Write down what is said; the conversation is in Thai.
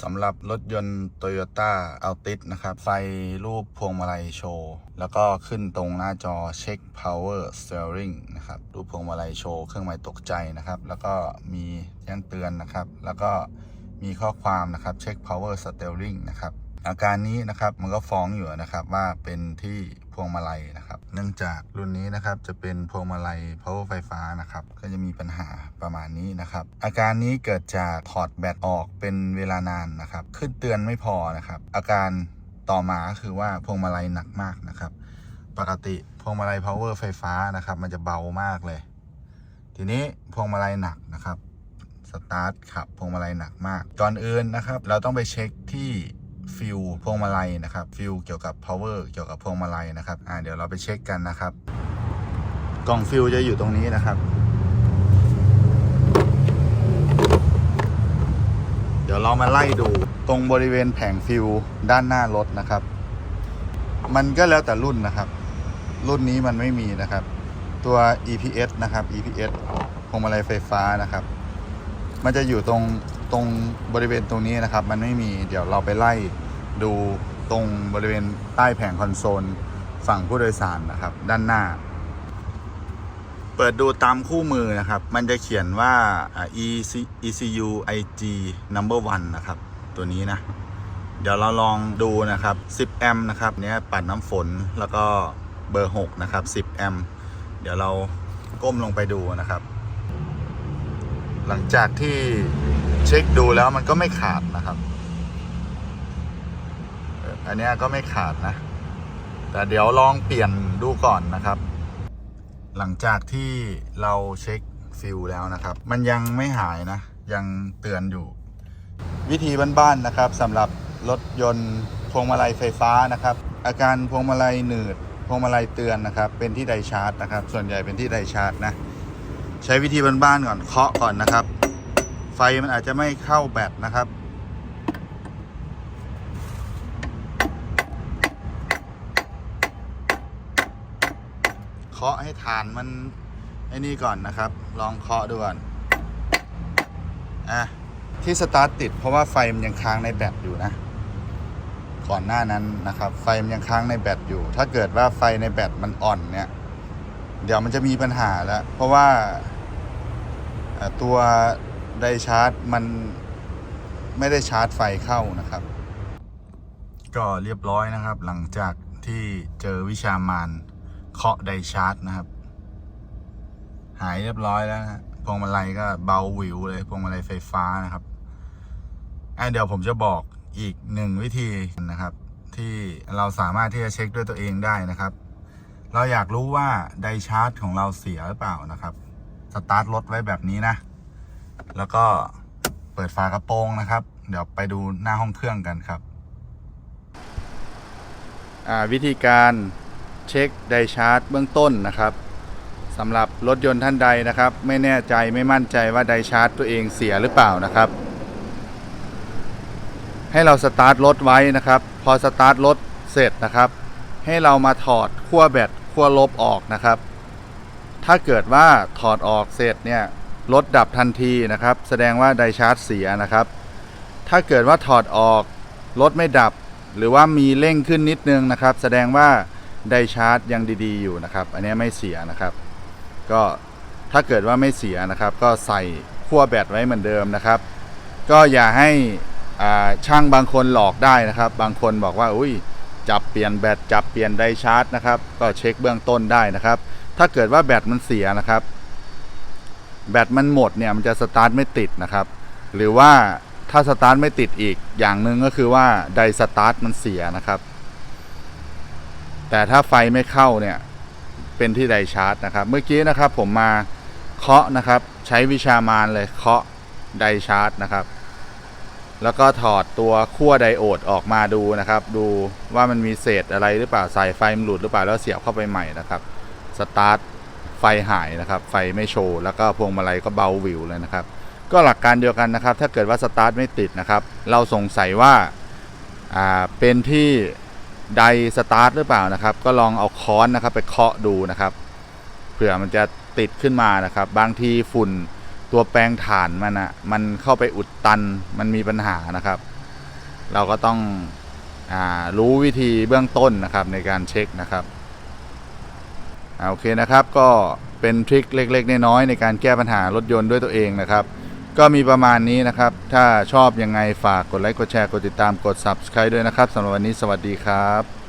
สำหรับรถยนต์ Toyota Altis นะครับ ไฟรูปพวงมาลัยโชว์ แล้วก็ขึ้นตรงหน้าจอเช็ค power steering นะครับ รูปพวงมาลัยโชว์เครื่องหมายตกใจนะครับ แล้วก็มีแจ้งเตือนนะครับ แล้วก็มีข้อความนะครับเช็ค power steering นะครับ อาการนี้นะครับมันก็ฟ้องอยู่นะครับว่าเป็นที่พวงมาลัยนะครับ เนื่องจากรุ่นนี้นะครับจะเป็นพวงมาลัย power ไฟฟ้านะครับก็จะมีปัญหาประมาณนี้นะครับ อาการนี้เกิดจากถอดแบตออกเป็นเวลานานนะครับขึ้นเตือนไม่พอนะครับ อาการต่อมาก็คือว่าพวงมาลัยหนักมากนะครับ ปกติพวงมาลัย power ไฟฟ้านะครับ มันจะเบามากเลย ทีนี้พวงมาลัยหนักนะครับสตาร์ทขับพวงมาลัยหนักมากก่อนอื่นนะครับ เราต้องไปเช็คที่ ฟิวพวงมาลัยนะครับฟิวเกี่ยวกับ power เกี่ยวกับพวงมาลัยนะครับอ่าเดี๋ยวเราไปเช็คกันนะครับ กล่องฟิวจะอยู่ตรงนี้นะครับ เดี๋ยวเรามาไล่ดูตรงบริเวณแผงฟิวด้านหน้ารถนะครับ มันก็แล้วแต่รุ่นนะครับ รุ่นนี้มันไม่มีนะครับ ตัว EPS นะครับ EPS พวงมาลัยไฟฟ้านะครับ มันจะอยู่ตรง ตรงบริเวณตรงนี้นะครับ มันไม่มีเดี๋ยวเราไปไล่ดูตรงบริเวณใต้แผงคอนโซลฝั่งผู้โดยสารนะครับ ด้านหน้า เปิดดูตามคู่มือนะครับ มันจะเขียนว่า ecu IG number one นะครับ ตัวนี้นะ เดี๋ยวเราลองดูนะครับ 10 แอมป์นะครับเนี้ยปัดน้ำฝนแล้วก็เบอร์ 6 นะครับ 10 แอมป์เดี๋ยวเราก้มลงไปดูนะครับ หลังจากที่ ช็คดูแล้วมันก็ไม่ขาดนะครับ อันนี้ก็ไม่ขาดนะ แต่เดี๋ยวลองเปลี่ยนดูก่อนนะครับ หลังจากที่เราเช็คฟิลแล้วนะครับ มันยังไม่หายนะ ยังเตือนอยู่ วิธีบ้านๆนะครับสำหรับรถยนต์พวงมาลัยไฟฟ้านะครับ อาการพวงมาลัยหนืดพวงมาลัยเตือนนะครับ เป็นที่ไดชาร์จนะครับ ส่วนใหญ่เป็นที่ไดชาร์จนะ ใช้วิธีบ้านๆก่อนเคาะก่อนนะครับ ฟมันอาจจะไม่เข้าแบตนะครับ เคาะให้ฐานมันไอ้นี่ก่อนนะครับ ลองเคาะดูก่อนอะที่สตาร์ทติดเพราะว่าไฟมันยังค้างในแบตอยู่นะ ก่อนหน้านั้นนะครับ ไฟมันยังค้างในแบตอยู่ ถ้าเกิดว่าไฟในแบตมันอ่อนเนี่ย เดี๋ยวมันจะมีปัญหาแล้ว เพราะว่าตัว ไดชาร์จมันไม่ได้ชาร์จไฟเข้านะครับ ก็เรียบร้อยนะครับ หลังจากที่เจอวิชามานเคาะไดชาร์จนะครับ หายเรียบร้อยแล้วนะฮะพวงมาลัยก็เบาหวิวเลยพวงมาลัยไฟฟ้านะครับอะเดี๋ยวผมจะบอกอีกหนึ่งวิธีนะครับ ที่เราสามารถที่จะเช็คด้วยตัวเองได้นะครับ เราอยากรู้ว่าไดชาร์จของเราเสียหรือเปล่านะครับสตาร์ทรถไว้แบบนี้นะ แล้วก็เปิดฝากระโปรงนะครับ เดี๋ยวไปดูหน้าห้องเครื่องกันครับ วิธีการเช็คไดชาร์จเบื้องต้นนะครับสำหรับรถยนต์ท่านใดนะครับ ไม่แน่ใจไม่มั่นใจว่าไดชาร์จตัวเองเสียหรือเปล่านะครับ ให้เราสตาร์ทรถไว้นะครับ พอสตาร์ทรถเสร็จนะครับ ให้เรามาถอดขั้วแบตขั้วลบออกนะครับ ถ้าเกิดว่าถอดออกเสร็จเนี่ย รถดับทันทีนะครับ แสดงว่าไดชาร์จเสียนะครับ ถ้าเกิดว่าถอดออกรถไม่ดับ หรือว่ามีเร่งขึ้นนิดนึงนะครับ แสดงว่าไดชาร์จยังดีๆอยู่นะครับ อันนี้ไม่เสียนะครับ ก็ถ้าเกิดว่าไม่เสียนะครับ ก็ใส่ขั้วแบตไว้เหมือนเดิมนะครับ ก็อย่าให้ช่างบางคนหลอกได้นะครับ บางคนบอกว่าอุ้ยจับเปลี่ยนแบตจับเปลี่ยนไดชาร์จนะครับ ก็เช็คเบื้องต้นได้นะครับ ถ้าเกิดว่าแบตมันเสียนะครับ แบตมันหมดเนี่ยมันจะสตาร์ทไม่ติดนะครับ หรือว่าถ้าสตาร์ทไม่ติดอีกอย่างหนึ่งก็คือว่าไดสตาร์ทมันเสียนะครับ แต่ถ้าไฟไม่เข้าเนี่ยเป็นที่ไดชาร์จนะครับ เมื่อกี้นะครับผมมาเคาะนะครับ ใช้วิชามานเลยเคาะไดชาร์จนะครับ แล้วก็ถอดตัวขั้วไดโอดออกมาดูนะครับ ดูว่ามันมีเศษอะไรหรือเปล่าสายไฟมันหลุดหรือเปล่าแล้วเสียบเข้าไปใหม่นะครับสตาร์ท ไฟหายนะครับ ไฟไม่โชว์แล้วก็พวงมาลัยก็เบาวิวเลยนะครับ ก็หลักการเดียวกันนะครับ ถ้าเกิดว่าสตาร์ทไม่ติดนะครับ เราสงสัยว่าอ่าเป็นที่ไดสตาร์ทหรือเปล่านะครับ ก็ลองเอาค้อนนะครับไปเคาะดูนะครับเผื่อมันจะติดขึ้นมานะครับ บางทีฝุ่นตัวแปรงฐานมันอะมันเข้าไปอุดตันมันมีปัญหานะครับ เราก็ต้องอรู้วิธีเบื้องต้นนะครับในการเช็คนะครับ โอเคนะครับก็เป็นทริคเล็ก ๆ น้อยๆในการแก้ปัญหารถยนต์ด้วยตัวเองนะครับ ก็มีประมาณนี้นะครับ ถ้าชอบยังไงฝากกดไลค์กดแชร์กดติดตามกด subscribe ด้วยนะครับสำหรับวันนี้สวัสดีครับ